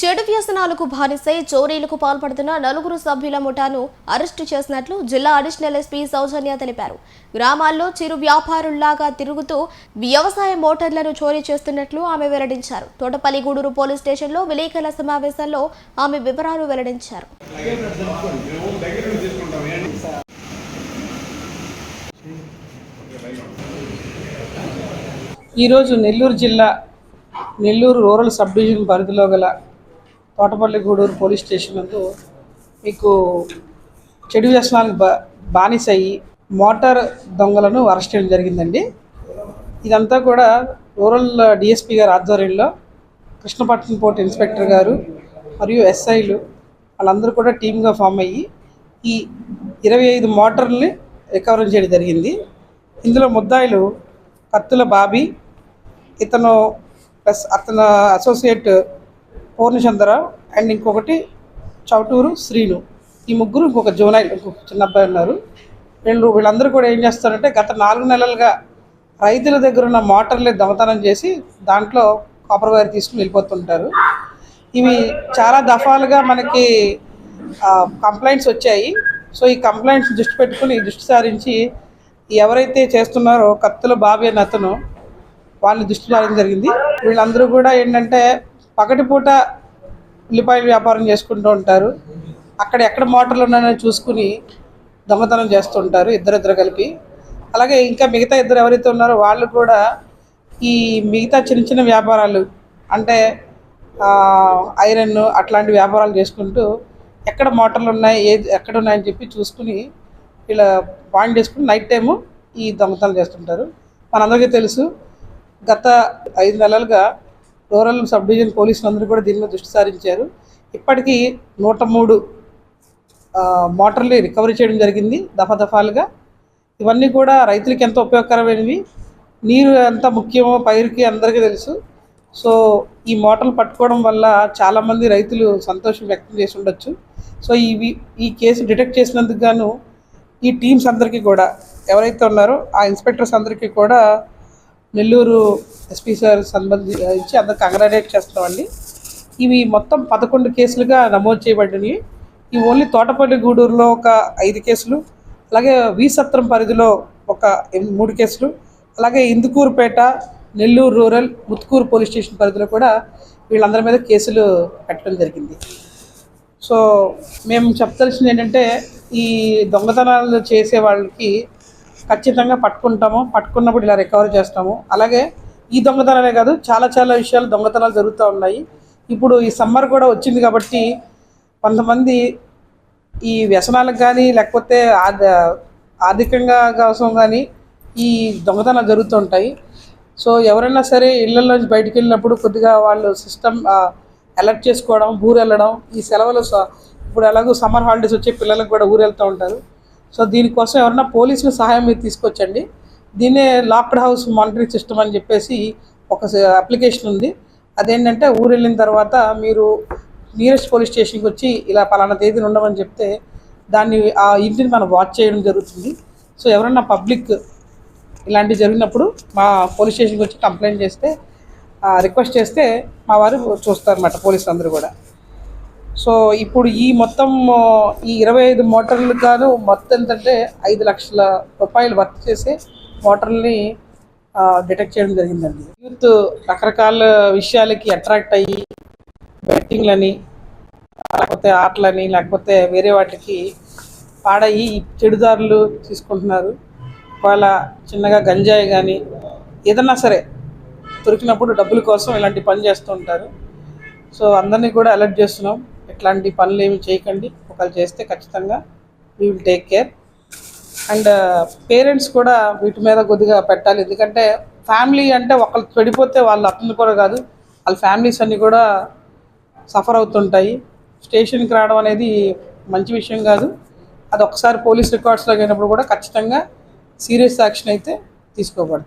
చెడు వ్యసనాలకు బానిసై చోరీలకు పాల్పడుతున్న నలుగురు సభ్యుల ముఠాను అరెస్టు చేసినట్లు జిల్లా అడిషనల్ ఎస్పీ సౌజన్య తెలిపారు. గ్రామాల్లో చిరు వ్యాపారుల్లాగా తిరుగుతూ వ్యవసాయ మోటార్లను చోరీ చేస్తున్నట్లు ఆమె వెల్లడించారు. తోటపల్లి గూడూరు పోలీస్ స్టేషన్లో విలేకరుల సమావేశంలో ఆమె వివరాలు వెల్లడించారు. ఈరోజు నెల్లూరు జిల్లా నెల్లూరు రూరల్ సబ్ డివిజన్ పరిధిలో గల తోటపల్లి గూడూరు పోలీస్ స్టేషన్ నందు మీకు చెడు వ్యసనాలకు బా బానిసయ్యి మోటార్ దొంగలను అరెస్ట్ చేయడం జరిగిందండి. ఇదంతా కూడా రూరల్ డిఎస్పీ గారి ఆధ్వర్యంలో కృష్ణపట్నం పోర్ట్ ఇన్స్పెక్టర్ గారు మరియు ఎస్ఐలు వాళ్ళందరూ కూడా టీమ్గా ఫామ్ అయ్యి ఈ ఇరవై ఐదు మోటార్ని రికవరీ చేయడం జరిగింది. ఇందులో ముద్దాయిలు కత్తుల బాబీ ఇతను ప్లస్ అతను అసోసియేట్ పూర్ణచంద్ర అండ్ ఇంకొకటి చౌటూరు శ్రీను. ఈ ముగ్గురు ఇంకొక జోనాయిల్ ఇంకొక చిన్న అబ్బాయి ఉన్నారు. వీళ్ళు వీళ్ళందరూ కూడా ఏం చేస్తారంటే గత నాలుగు నెలలుగా రైతుల దగ్గర ఉన్న మోటార్లే దమతనం చేసి దాంట్లో కాపర్ వైర్ తీసుకుని వెళ్ళిపోతుంటారు. ఇవి చాలా దఫాలుగా మనకి కంప్లైంట్స్ వచ్చాయి. సో ఈ కంప్లైంట్స్ దృష్టి పెట్టుకుని దృష్టి సారించి ఎవరైతే చేస్తున్నారో కత్తుల బాబీ అని అతను వాళ్ళని దృష్టి సారించడం జరిగింది. వీళ్ళందరూ కూడా ఏంటంటే పగటిపూట ఉల్లిపాయల వ్యాపారం చేసుకుంటూ ఉంటారు. అక్కడ ఎక్కడ మోటార్లు ఉన్నాయని చూసుకుని దొంగతనం చేస్తుంటారు ఇద్దరిద్దరు కలిపి. అలాగే ఇంకా మిగతా ఇద్దరు ఎవరైతే ఉన్నారో వాళ్ళు కూడా ఈ మిగతా చిన్న చిన్న వ్యాపారాలు అంటే ఐరన్ అట్లాంటి వ్యాపారాలు చేసుకుంటూ ఎక్కడ మోటార్లు ఉన్నాయి ఏది ఎక్కడ ఉన్నాయని చెప్పి చూసుకుని ఇలా పాయింట్ చేసుకుని నైట్ టైము ఈ దొంగతనాలు చేస్తుంటారు. మనందరికీ తెలుసు గత ఐదు నెలలుగా రూరల్ సబ్ డివిజన్ పోలీసులు అందరూ కూడా దీని మీద దృష్టి సారించారు. ఇప్పటికీ నూట మూడు మోటార్లు రికవరీ చేయడం జరిగింది దఫాదఫాలుగా. ఇవన్నీ కూడా రైతులకి ఎంతో ఉపయోగకరమైనవి. నీరు ఎంత ముఖ్యమో పైరుకి అందరికీ తెలుసు. సో ఈ మోటార్లు పట్టుకోవడం వల్ల చాలామంది రైతులు సంతోషం వ్యక్తం చేసి ఉండొచ్చు. సో ఇవి ఈ కేసు డిటెక్ట్ చేసినందుకు గాను ఈ టీమ్స్ అందరికీ కూడా ఎవరైతే ఉన్నారో ఆ ఇన్స్పెక్టర్స్ అందరికీ కూడా నెల్లూరు ఎస్పీ సార్ సంబంధించి అందరికి కంగ్రాచులేట్ చేస్తున్నామండి. ఇవి మొత్తం పదకొండు కేసులుగా నమోదు చేయబడినవి ఇవి ఓన్లీ తోటపల్లి గూడూరులో ఒక ఐదు కేసులు అలాగే వి సత్రం పరిధిలో ఒక మూడు కేసులు అలాగే Indukurpet Nellore rural Muthukur police station పరిధిలో కూడా వీళ్ళందరి మీద కేసులు పెట్టడం జరిగింది. సో మేము చెప్పదలసింది ఏంటంటే ఈ దొంగతనాలు చేసే వాళ్ళకి ఖచ్చితంగా పట్టుకుంటాము. పట్టుకున్నప్పుడు ఇలా రికవర్ చేస్తాము. అలాగే ఈ దొంగతనాలే కాదు చాలా చాలా విషయాలు దొంగతనాలు జరుగుతూ ఉన్నాయి. ఇప్పుడు ఈ సమ్మర్ కూడా వచ్చింది కాబట్టి కొంతమంది ఈ వ్యసనాలకు కానీ లేకపోతే ఆర్థికంగా కోసం కానీ ఈ దొంగతనాలు జరుగుతుంటాయి సో ఎవరైనా సరే ఇళ్ళలోంచి బయటికి వెళ్ళినప్పుడు కొద్దిగా వాళ్ళు సిస్టమ్ అలర్ట్ చేసుకోవడం ఊరు వెళ్ళడం ఈ సెలవులు ఇప్పుడు ఎలాగో సమ్మర్ హాలిడేస్ వచ్చే పిల్లలకు కూడా ఊరు వెళ్తూ ఉంటారు. సో దీనికోసం ఎవరన్నా పోలీసుల సహాయం మీరు తీసుకొచ్చండి. దీన్నే లాక్డ్ హౌస్ మానిటరింగ్ సిస్టమ్ అని చెప్పేసి ఒక అప్లికేషన్ ఉంది. అదేంటంటే ఊరు వెళ్ళిన తర్వాత మీరు నియరెస్ట్ పోలీస్ స్టేషన్కి వచ్చి ఇలా పలానా తేదీని ఉండమని చెప్తే దాన్ని ఆ ఇంటిని మనం వాచ్ చేయడం జరుగుతుంది. సో ఎవరన్నా పబ్లిక్ ఇలాంటివి జరిగినప్పుడు మా పోలీస్ స్టేషన్కి వచ్చి కంప్లైంట్ చేస్తే రిక్వెస్ట్ చేస్తే మా వారు చూస్తారన్నమాట పోలీసులు అందరూ కూడా. సో ఇప్పుడు ఈ మొత్తం ఈ ఇరవై ఐదు మోటార్లు గాను మొత్తం ఏంటంటే ఐదు లక్షల రూపాయలు వర్క్ చేసే మోటార్ని డిటెక్ట్ చేయడం జరిగిందండి. యూత్ రకరకాల విషయాలకి అట్రాక్ట్ అయ్యి బెట్టింగ్లని లేకపోతే ఆటలని లేకపోతే వేరే వాటికి పాడయి చెడుదారులు తీసుకుంటున్నారు. వాళ్ళ చిన్నగా గంజాయి కానీ ఏదన్నా సరే దొరికినప్పుడు డబ్బుల కోసం ఇలాంటి పని చేస్తూ ఉంటారు. సో అందరినీ కూడా అలర్ట్ చేస్తున్నాం. ఎట్లాంటి పనులు ఏమి చేయకండి. ఒకవేళ చేస్తే ఖచ్చితంగా we will take care and parents కూడా వీటి మీద కొద్దిగా పెట్టాలి. ఎందుకంటే ఫ్యామిలీ అంటే ఒకళ్ళు చెడిపోతే వాళ్ళు అతను కూడా కాదు. వాళ్ళ ఫ్యామిలీస్ అన్నీ కూడా సఫర్ అవుతుంటాయి. స్టేషన్కి రావడం అనేది మంచి విషయం కాదు. అది ఒకసారి పోలీస్ రికార్డ్స్లో అయినప్పుడు కూడా ఖచ్చితంగా సీరియస్ యాక్షన్ అయితే తీసుకోబడుతుంది